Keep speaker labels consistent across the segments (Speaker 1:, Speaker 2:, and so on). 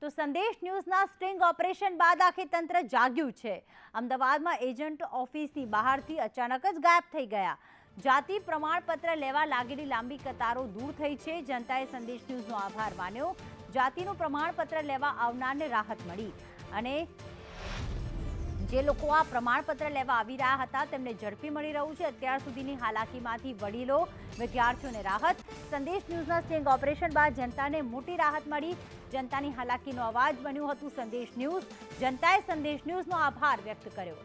Speaker 1: તો સંદેશ ન્યૂઝના string operation બાદ આખી તંત્ર જાગ્યું છે. અમદાવાદમાં એજન્ટ ઓફિસની બહારથી અચાનક જ ગાયબ થઈ ગયા. જાતિ પ્રમાણપત્ર લેવા લાગેલી લાંબી કતારો દૂર થઈ છે. જનતાએ સંદેશ ન્યૂઝનો આભાર માન્યો. જાતિનું પ્રમાણપત્ર લેવા આવનારને રાહત મળી. અને જે લોકો આ પ્રમાણપત્ર લેવા આવી રહ્યા હતા, તેમને ઝડપી મળી રહ્યું છે. અત્યાર સુધીની હાલાકીમાંથી વડીલો, વિદ્યાર્થીઓને રાહત. સંદેશ ન્યૂઝના સ્ટિંગ ઓપરેશન બાદ જનતાને મોટી રાહત મળી. જનતાની હાલાકીનો અવાજ બન્યું હતું. સંદેશ ન્યૂઝ, જનતાએ સંદેશ ન્યૂઝનો આભાર વ્યક્ત કર્યો.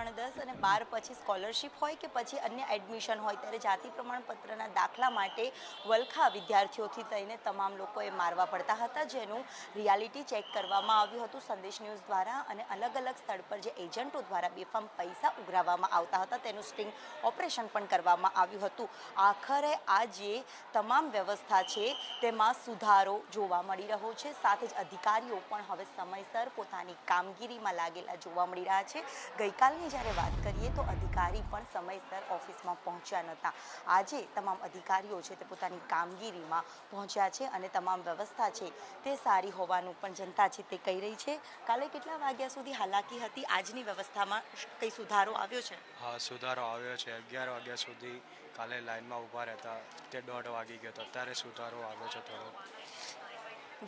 Speaker 2: ધોરણ દસ અને બાર પછી સ્કોલરશિપ હોય કે પછી અન્ય એડમિશન હોય, ત્યારે જાતિ પ્રમાણપત્રના દાખલા માટે વલખા વિદ્યાર્થીઓથી થઈને તમામ લોકોએ મારવા પડતા હતા. જેનું રિયાલિટી ચેક કરવામાં આવ્યું હતું સંદેશ ન્યૂઝ દ્વારા અને અલગ અલગ સ્થળ પર જે એજન્ટો દ્વારા બેફામ પૈસા ઉઘરાવવામાં આવતા હતા, તેનું સ્ટિંગ ઓપરેશન પણ કરવામાં આવ્યું હતું. આખરે આ જે તમામ વ્યવસ્થા છે, તેમાં સુધારો જોવા મળી રહ્યો છે. સાથે જ અધિકારીઓ પણ હવે સમયસર પોતાની કામગીરીમાં લાગેલા જોવા મળી રહ્યા છે. ગઈકાલની જ્યારે વાત કરીએ તો અધિકારી પણ સમયસર ઓફિસમાં પહોંચ્યા નહોતા. આજે તમામ અધિકારીઓ છે તે પોતાની કામગીરીમાં પહોંચ્યા છે અને તમામ વ્યવસ્થા છે તે સારી હોવાનું પણ જનતા છે તે કહી રહી છે. કાલે કેટલા વાગ્યા સુધી હાલાકી હતી? આજની વ્યવસ્થામાં કંઈ સુધારો આવ્યો છે?
Speaker 3: હા, સુધારો આવ્યો છે. અગિયાર વાગ્યા સુધી કાલે લાઈનમાં ઊભા રહેતા તે દોઢ વાગી ગયો હતો અત્યારે સુધારો આવ્યો છે થોડો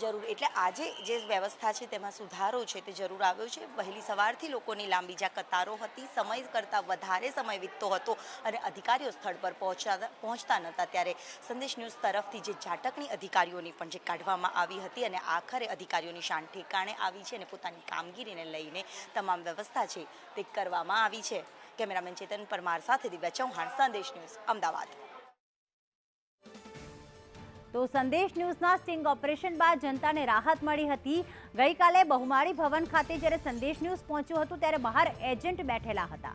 Speaker 2: જરૂર. એટલે આજે જે વ્યવસ્થા છે તેમાં સુધારો છે તે જરૂર આવ્યો છે. વહેલી સવારથી લોકોની લાંબી જ્યાં કતારો હતી, સમય કરતાં વધારે સમય વીતતો હતો અને અધિકારીઓ સ્થળ પર પહોંચતા પહોંચતા નહોતા ત્યારે સંદેશ ન્યૂઝ તરફથી જે ઝાટકણી અધિકારીઓની પણ જે કાઢવામાં આવી હતી અને આખરે અધિકારીઓની શાન ઠેકાણે આવી છે અને પોતાની કામગીરીને લઈને તમામ વ્યવસ્થા છે તે કરવામાં આવી છે. કેમેરામેન ચેતન પરમાર સાથે દિવ્યા ચૌહાણ, સંદેશ ન્યૂઝ, અમદાવાદ.
Speaker 1: તો સંદેશ ન્યૂઝના સ્ટિંગ ઓપરેશન બાદ જનતાને રાહત મળી હતી. ગઈકાલે બહુમાળી ભવન ખાતે જ્યારે સંદેશ ન્યૂઝ પહોંચ્યું હતું, ત્યારે બહાર એજન્ટ બેઠેલા હતા.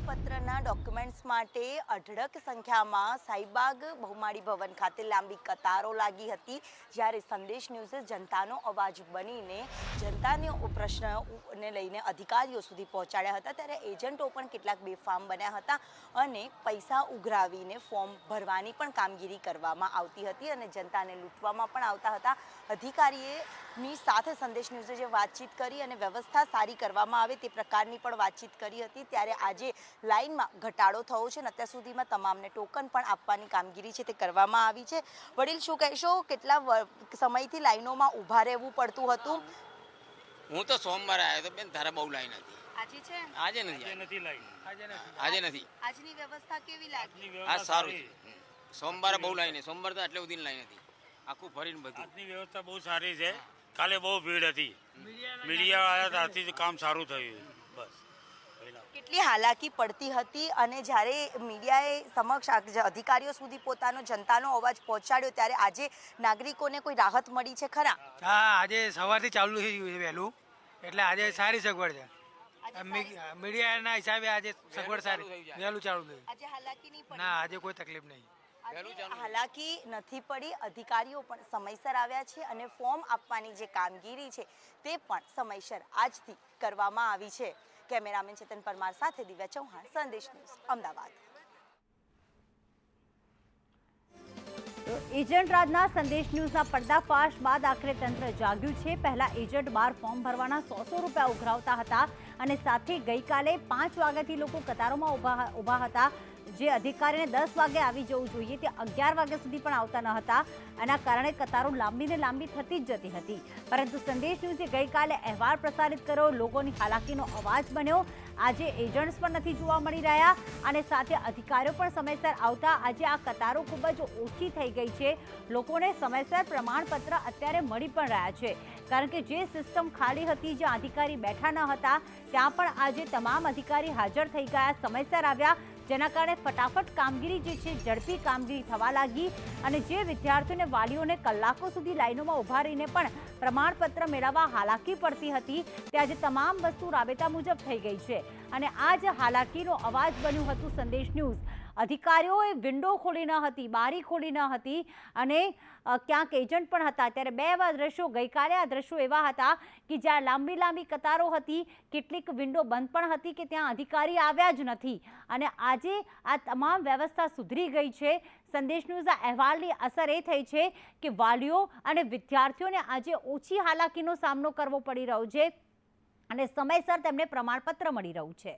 Speaker 2: પ્રમાણપત્રના ડોક્યુમેન્ટ્સ માટે અઢળક સંખ્યામાં સાઈબાગ બહુમાળી ભવન ખાતે લાંબી કતારો લાગી હતી, જ્યારે સંદેશ ન્યૂઝે જનતાનો અવાજ બનીને જનતાને પ્રશ્નને લઈને અધિકારીઓ સુધી પહોંચાડ્યા હતા. ત્યારે એજન્ટો પણ કેટલાક બેફામ બન્યા હતા અને પૈસા ઉઘરાવીને ફોર્મ ભરવાની પણ કામગીરી કરવામાં આવતી હતી અને જનતાને લૂંટવામાં પણ આવતા હતા. અધિકારીએ ની સાથે સંદેશ ન્યૂઝે જે વાતચીત કરી અને વ્યવસ્થા સારી કરવામાં આવે તે પ્રકારની પણ વાતચીત કરી હતી. ત્યારે આજે લાઇનમાં ઘટાડો થયો છે અને અત્યાર સુધીમાં તમામને ટોકન પણ આપવાની કામગીરી છે તે કરવામાં આવી છે. વડીલ શું કહેશો? કેટલા સમયથી લાઇનોમાં ઊભા રહેવું પડતું હતું?
Speaker 4: હું તો સોમવારે આવ્યો તો બેન તારા બહુ લાઈન હતી.
Speaker 2: આજે છે?
Speaker 4: આજે નથી આવી.
Speaker 5: નથી લાઈન
Speaker 4: આજે નથી
Speaker 2: આજની વ્યવસ્થા કેવી લાગી?
Speaker 4: આ સારું છે. સોમવારે બહુ લાઈન સોમવાર તો આટલે સુધી લાઈન હતી. આખું ફરીને બધું.
Speaker 5: આજની વ્યવસ્થા બહુ સારી છે. કાલે બહુ ભીડ હતી. મીડિયા આવ્યા ત્યારથી કામ સારું થયું. બસ.
Speaker 2: કેટલી હાલાકી પડતી હતી અને જ્યારે મીડિયાએ સમક્ષ અધિકારીઓ સુધી પોતાનો જનતાનો અવાજ પહોંચાડ્યો ત્યારે આજે નાગરિકોને કોઈ રાહત મળી છે ખરા?
Speaker 6: હા આજે સવારથી ચાલુ થઈ ગયું છે વહેલું. એટલે આજે સારી સગવડ છે. મીડિયાના હિસાબે આજે સગવડ સારી. વહેલું ચાલુ થયું
Speaker 2: આજે હાલાકી નહીં
Speaker 6: ના આજે કોઈ તકલીફ નહીં.
Speaker 2: હાલાકી નથી પડી. અધિકારીઓ પણ સમયસર આવ્યા છે અને ફોર્મ આપવાની જે કામગીરી છે તે પણ સમયસર આજથી કરવામાં આવી છે. કેમેરામેન ચેતન પરમાર સાથે દિવ્યા ચૌહાણ, સંદેશ ન્યૂઝ, અમદાવાદ.
Speaker 1: એજન્ટ રાજના સંદેશ ન્યૂઝના પર્દાફાશ બાદ આખરે તંત્ર જાગ્યું છે. પહેલા એજન્ટ બાર ફોર્મ ભરવાના સો સો રૂપિયા ઉઘરાવતા હતા અને સાથે ગઈકાલે પાંચ વાગ્યાથી લોકો કતારોમાં ઊભા ઊભા હતા. જે અધિકારીને દસ વાગે આવી જવું જોઈએ તે અગિયાર વાગ્યા સુધી પણ આવતા ન હતા. એના કારણે કતારો લાંબી ને લાંબી થતી જ જતી હતી. પરંતુ સંદેશ ન્યૂઝે ગઈકાલે અહેવાલ પ્રસારિત કર્યો. લોકોની હાલાકીનો અવાજ બન્યો. આજે એજન્ટ્સ પણ નથી જોવા મળી રહ્યા અને સાથે અધિકારીઓ પણ સમયસર આવતા. આજે આ કતારો ખૂબ જ ઓછી થઈ ગઈ છે. લોકોને સમયસર પ્રમાણપત્ર અત્યારે મળી પણ રહ્યા છે. કારણ કે જે સિસ્ટમ ખાલી હતી, જ્યાં અધિકારી બેઠા ન હતા, ત્યાં પણ આજે તમામ અધિકારી હાજર થઈ ગયા, સમયસર આવ્યા. જેના કારણે ફટાફટ કામગીરી જે છે, ઝડપી કામગીરી થવા લાગી અને જે વિદ્યાર્થીઓને વાલીઓને કલાકો સુધી લાઈનોમાં ઊભા રહીને પણ પ્રમાણપત્ર મેળવવા હાલાકી પડતી હતી, તે આજે તમામ વસ્તુ રાબેતા મુજબ થઈ ગઈ છે. અને આ જ હાલાકીનો અવાજ બન્યું હતું સંદેશ ન્યૂઝ. અધિકારીઓએ વિન્ડો ખોલી ન હતી, બારી ખોલી ન હતી અને ક્યાંક એજન્ટ પણ હતા. ત્યારે બે એવા દ્રશ્યો, ગઈકાલે આ દ્રશ્યો એવા હતા કે જ્યાં લાંબી લાંબી કતારો હતી, કેટલીક વિન્ડો બંધ પણ હતી કે ત્યાં અધિકારી આવ્યા જ નથી. અને આજે આ તમામ વ્યવસ્થા સુધરી ગઈ છે. સંદેશ ન્યૂઝના અહેવાલની અસર એ થઈ છે કે વાલીઓ અને વિદ્યાર્થીઓને આજે ઓછી હાલાકીનો સામનો કરવો પડી રહ્યો છે અને સમયસર તેમને પ્રમાણપત્ર મળી રહ્યું છે.